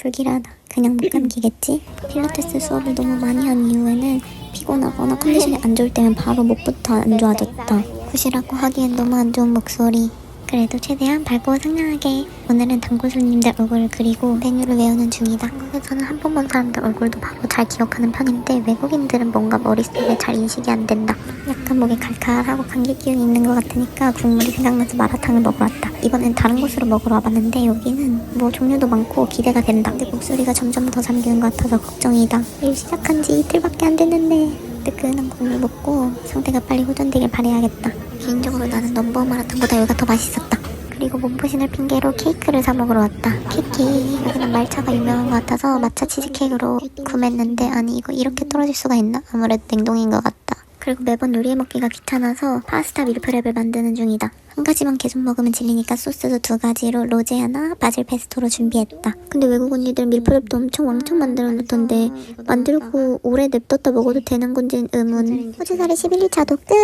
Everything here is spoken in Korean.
불길하다. 그냥 못 감기겠지? 필라테스 수업을 너무 많이 한 이후에는 피곤하거나 컨디션이 안 좋을 때면 바로 목부터 안 좋아졌다. 굿이라고 하기엔 너무 안 좋은 목소리. 그래도 최대한 밝고 상냥하게 오늘은 단골 손님들 얼굴을 그리고 메뉴를 외우는 중이다. 한국에서는 한 번 본 사람들 얼굴도 바로 잘 기억하는 편인데 외국인들은 뭔가 머릿속에 잘 인식이 안 된다. 약간 목에 칼칼하고 감기 기운이 있는 것 같으니까 국물이 생각나서 마라탕을 먹으러 왔다. 이번엔 다른 곳으로 먹으러 와봤는데 여기는 뭐 종류도 많고 기대가 된다. 근데 목소리가 점점 더 잠기는 것 같아서 걱정이다. 일 시작한 지 이틀밖에 안 됐는데 뜨끈한 국물 먹고 상태가 빨리 호전되길 바래야겠다. 개인적으로 나는 넘버 마라탕보다 여기가 더 맛있었다. 그리고 몸보신을 핑계로 케이크를 사 먹으러 왔다. 케이크 여기는 말차가 유명한 것 같아서 matcha 치즈케이크로 구매했는데 아니 이거 이렇게 떨어질 수가 있나? 아무래도 냉동인 것 같다. 그리고 매번 요리해 먹기가 귀찮아서 파스타 밀프렙을 만드는 중이다. 한 가지만 계속 먹으면 질리니까 소스도 두 가지로 로제 하나, 바질 페스토로 준비했다. 근데 외국 언니들 밀프렙도 엄청 왕창 만들어 놓던데 만들고 오래 냅뒀다 먹어도 되는 건지는 의문. 호주살이 11일차도 끝!